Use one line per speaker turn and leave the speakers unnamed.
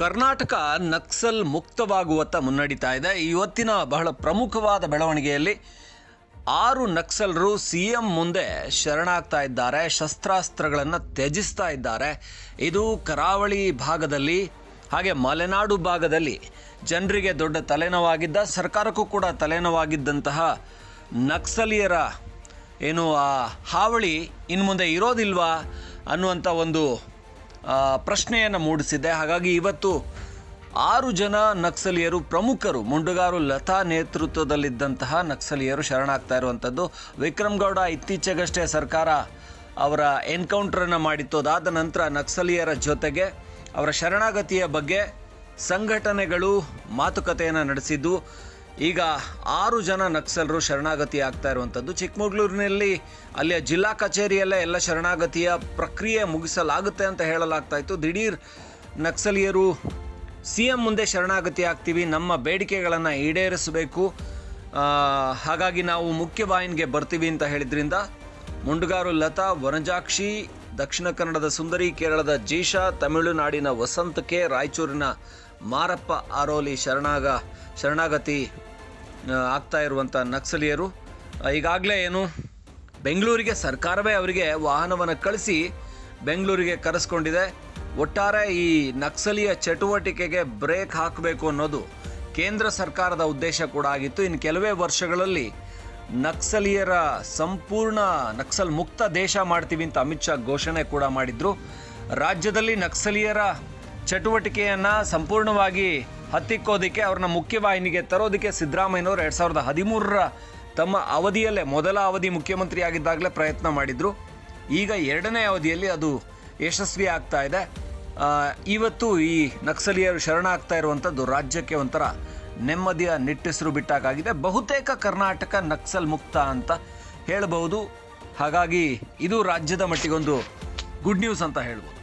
ಕರ್ನಾಟಕ ನಕ್ಸಲ್ ಮುಕ್ತವಾಗುವತ್ತ ಮುನ್ನಡೀತಾ ಇದೆ. ಇವತ್ತಿನ ಬಹಳ ಪ್ರಮುಖವಾದ ಬೆಳವಣಿಗೆಯಲ್ಲಿ ಆರು ನಕ್ಸಲರು ಸಿ ಎಂ ಮುಂದೆ ಶರಣಾಗ್ತಾ ಇದ್ದಾರೆ, ಶಸ್ತ್ರಾಸ್ತ್ರಗಳನ್ನು ತ್ಯಜಿಸ್ತಾ ಇದ್ದಾರೆ. ಇದು ಕರಾವಳಿ ಭಾಗದಲ್ಲಿ, ಹಾಗೆ ಮಲೆನಾಡು ಭಾಗದಲ್ಲಿ ಜನರಿಗೆ ದೊಡ್ಡ ತಲೆನೋವಾಗಿದ್ದ, ಸರ್ಕಾರಕ್ಕೂ ಕೂಡ ತಲೆನೋವಾಗಿದ್ದಂತಹ ನಕ್ಸಲೀಯರ ಏನು ಆ ಹಾವಳಿ ಇನ್ನು ಮುಂದೆ ಇರೋದಿಲ್ವಾ ಅನ್ನುವಂಥ ಒಂದು ಪ್ರಶ್ನೆಯನ್ನು ಮೂಡಿಸಿದೆ. ಹಾಗಾಗಿ ಇವತ್ತು ಆರು ಜನ ನಕ್ಸಲೀಯರು, ಪ್ರಮುಖರು, ಮುಂಡುಗಾರು ಲತಾ ನೇತೃತ್ವದಲ್ಲಿದ್ದಂತಹ ನಕ್ಸಲಿಯರು ಶರಣಾಗ್ತಾ ಇರುವಂಥದ್ದು ವಿಕ್ರಮ್ ಗೌಡ ಇತ್ತೀಚೆಗಷ್ಟೇ ಸರ್ಕಾರ ಅವರ ಎನ್ಕೌಂಟ್ರನ್ನು ಮಾಡಿತ್ತು ಅದಾದ ನಂತರ ನಕ್ಸಲೀಯರ ಜೊತೆಗೆ ಅವರ ಶರಣಾಗತಿಯ ಬಗ್ಗೆ ಸಂಘಟನೆಗಳು ಮಾತುಕತೆಯನ್ನು ನಡೆಸಿದ್ದು. ಈಗ ಆರು ಜನ ನಕ್ಸಲರು ಶರಣಾಗತಿ ಆಗ್ತಾ ಇರುವಂಥದ್ದು. ಚಿಕ್ಕಮಗಳೂರಿನಲ್ಲಿ ಅಲ್ಲಿಯ ಜಿಲ್ಲಾ ಕಚೇರಿಯಲ್ಲೇ ಎಲ್ಲ ಶರಣಾಗತಿಯ ಪ್ರಕ್ರಿಯೆ ಮುಗಿಸಲಾಗುತ್ತೆ ಅಂತ ಹೇಳಲಾಗ್ತಾ ಇತ್ತು. ದಿಢೀರ್ ನಕ್ಸಲೀಯರು ಸಿ ಎಂ ಮುಂದೆ ಶರಣಾಗತಿ ಆಗ್ತೀವಿ, ನಮ್ಮ ಬೇಡಿಕೆಗಳನ್ನು ಈಡೇರಿಸಬೇಕು. ಹಾಗಾಗಿ ನಾವು ಮುಖ್ಯವಾಹಿನಿಗೆ ಬರ್ತೀವಿ ಅಂತ ಹೇಳಿದ್ರಿಂದ ಮುಂಡುಗಾರು ಲತಾ, ವನಜಾಕ್ಷಿ, ದಕ್ಷಿಣ ಕನ್ನಡದ ಸುಂದರಿ, ಕೇರಳದ ಜೀಶಾ, ತಮಿಳುನಾಡಿನ ವಸಂತ ಕೆ, ರಾಯಚೂರಿನ ಮಾರಪ್ಪ ಆರೋಲಿ ಶರಣಾಗ, ಶರಣಾಗತಿ ಆಗ್ತಾ ಇರುವಂಥ ನಕ್ಸಲೀಯರು ಈಗಾಗಲೇ ಏನು, ಬೆಂಗಳೂರಿಗೆ ಸರ್ಕಾರವೇ ಅವರಿಗೆ ವಾಹನವನ್ನು ಕಳಿಸಿ ಬೆಂಗಳೂರಿಗೆ ಕರೆಸ್ಕೊಂಡಿದೆ. ಒಟ್ಟಾರೆ ಈ ನಕ್ಸಲೀಯ ಚಟುವಟಿಕೆಗೆ ಬ್ರೇಕ್ ಹಾಕಬೇಕು ಅನ್ನೋದು ಕೇಂದ್ರ ಸರ್ಕಾರದ ಉದ್ದೇಶ ಕೂಡ ಆಗಿತ್ತು. ಇನ್ನು ಕೆಲವೇ ವರ್ಷಗಳಲ್ಲಿ ನಕ್ಸಲೀಯರ ಸಂಪೂರ್ಣ ನಕ್ಸಲ್ ಮುಕ್ತ ದೇಶ ಮಾಡ್ತೀವಿ ಅಂತ ಅಮಿತ್ ಶಾ ಘೋಷಣೆ ಕೂಡ ಮಾಡಿದ್ರು. ರಾಜ್ಯದಲ್ಲಿ ನಕ್ಸಲೀಯರ ಚಟುವಟಿಕೆಯನ್ನು ಸಂಪೂರ್ಣವಾಗಿ ಹತ್ತಿಕ್ಕೋದಕ್ಕೆ, ಅವ್ರನ್ನ ಮುಖ್ಯವಾಹಿನಿಗೆ ತರೋದಕ್ಕೆ ಸಿದ್ದರಾಮಯ್ಯನವರು ಎರಡು ಸಾವಿರದ ಹದಿಮೂರರ ತಮ್ಮ ಅವಧಿಯಲ್ಲೇ, ಮೊದಲ ಅವಧಿ ಮುಖ್ಯಮಂತ್ರಿ ಆಗಿದ್ದಾಗಲೇ ಪ್ರಯತ್ನ ಮಾಡಿದ್ರು. ಈಗ ಎರಡನೇ ಅವಧಿಯಲ್ಲಿ ಅದು ಯಶಸ್ವಿ ಆಗ್ತಾ ಇದೆ. ಇವತ್ತು ಈ ನಕ್ಸಲೀಯರು ಶರಣಾಗ್ತಾ ಇರುವಂಥದ್ದು ರಾಜ್ಯಕ್ಕೆ ಒಂಥರ ನೆಮ್ಮದಿಯ ನಿಟ್ಟೆಸರು ಬಿಟ್ಟಾಗಿದೆ ಬಹುತೇಕ ಕರ್ನಾಟಕ ನಕ್ಸಲ್ ಮುಕ್ತ ಅಂತ ಹೇಳಬಹುದು. ಹಾಗಾಗಿ ಇದು ರಾಜ್ಯದ ಮಟ್ಟಿಗೊಂದು ಗುಡ್ ನ್ಯೂಸ್ ಅಂತ ಹೇಳ್ಬೋದು.